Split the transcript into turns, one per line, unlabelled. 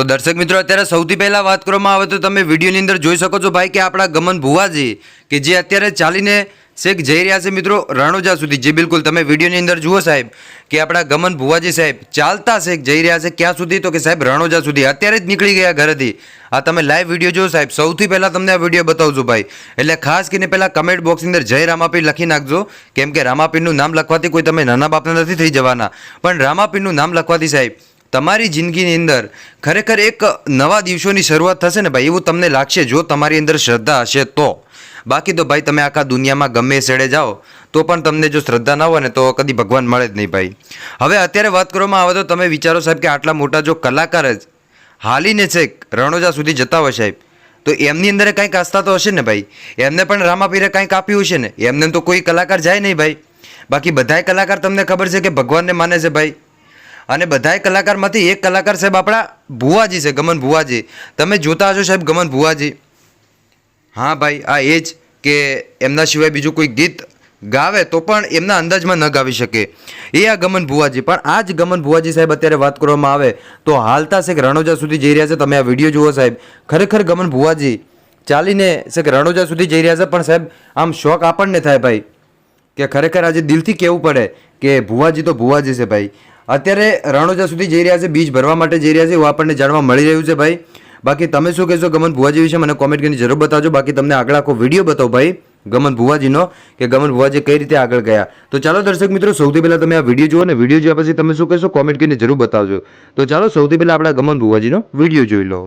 તો દર્શક મિત્રો, અત્યારે સૌથી પહેલાં વાત કરવામાં આવે તો તમે વિડીયોની અંદર જોઈ શકો છો ભાઈ કે આપણા ગમન ભુવાજી કે જે અત્યારે ચાલીને શેખ જઈ રહ્યા છે મિત્રો રણોજા સુધી. જે બિલકુલ તમે વિડીયોની અંદર જુઓ સાહેબ કે આપણા ગમન ભુવાજી સાહેબ ચાલતા શેખ જઈ રહ્યા છે ક્યાં સુધી? તો કે સાહેબ રણોજા સુધી. અત્યારે જ નીકળી ગયા ઘરેથી. આ તમે લાઈવ વીડિયો જો સાહેબ. સૌથી પહેલાં તમને આ વીડિયો બતાવજો ભાઈ. એટલે ખાસ કરીને પહેલાં કમેન્ટ બોક્સની અંદર જય રામાપીર લખી નાખજો. કેમ કે રામાપીરનું નામ લખવાથી કોઈ તમે નાના બાપના નથી થઈ જવાના. પણ રામાપીરનું નામ લખવાથી સાહેબ તમારી જિંદગીની અંદર ખરેખર એક નવા દિવસોની શરૂઆત થશે ને ભાઈ? એવું તમને લાગશે જો તમારી અંદર શ્રદ્ધા હશે તો. બાકી તો ભાઈ તમે આખા દુનિયામાં ગમે સેડે જાઓ, તો પણ તમને જો શ્રદ્ધા ના હોય ને તો કદી ભગવાન મળે જ નહીં ભાઈ. હવે અત્યારે વાત કરવામાં આવે તો તમે વિચારો સાહેબ કે આટલા મોટા જો કલાકાર જ હાલીને છેક રણોજા સુધી જતા હોય સાહેબ, તો એમની અંદર કંઈક આસ્થા તો હશે ને ભાઈ? એમને પણ રામાપીરે કંઈક આપ્યું હશે ને? એમને તો કોઈ કલાકાર જાય નહીં ભાઈ. બાકી બધાય કલાકાર તમને ખબર છે કે ભગવાનને માને છે ભાઈ? અને બધાય કલાકારમાંથી એક કલાકાર સાહેબ આપણા ભુવાજી છે, ગમન ભુવાજી. તમે જોતા હશો સાહેબ ગમન ભુવાજી. હા ભાઈ, આ એ જ કે એમના સિવાય બીજું કોઈ ગીત ગાવે તો પણ એમના અંદાજમાં ન ગાવી શકે. એ આ ગમન ભુવાજી. પણ આ જ ગમન ભુવાજી સાહેબ અત્યારે વાત કરવામાં આવે તો હાલતા કે રણોજા સુધી જઈ રહ્યા છે. તમે આ વીડિયો જુઓ સાહેબ. ખરેખર ગમન ભુવાજી ચાલીને કે રણોજા સુધી જઈ રહ્યા છે. પણ સાહેબ, આમ શોખ આપણને થાય ભાઈ. કે ખરેખર આજે દિલથી કહેવું પડે કે ભુવાજી તો ભુવાજી છે ભાઈ. અત્યારે રણોજા સુધી જઈ રહ્યા છે, બીજ ભરવા માટે જઈ રહ્યા છે, એવું આપણને જાણવા મળી રહ્યું છે ભાઈ. બાકી તમે શું કહેશો ગમન ભુવાજી વિશે? મને કોમેન્ટ કરીને જરૂર બતાવજો. બાકી તમને આગળ આખો વીડિયો બતાવો ભાઈ ગમન ભુવાજીનો, કે ગમન ભુવાજી કઈ રીતે આગળ ગયા. તો ચાલો દર્શક મિત્રો, સૌથી પહેલાં તમે આ વીડિયો જુઓ ને, વીડિયો જોયા પછી તમે શું કહેશો? કોમેન્ટ કરીને જરૂર બતાવજો. તો ચાલો સૌથી પહેલાં આપણા ગમન ભુવાજીનો વીડિયો જોઈ લો.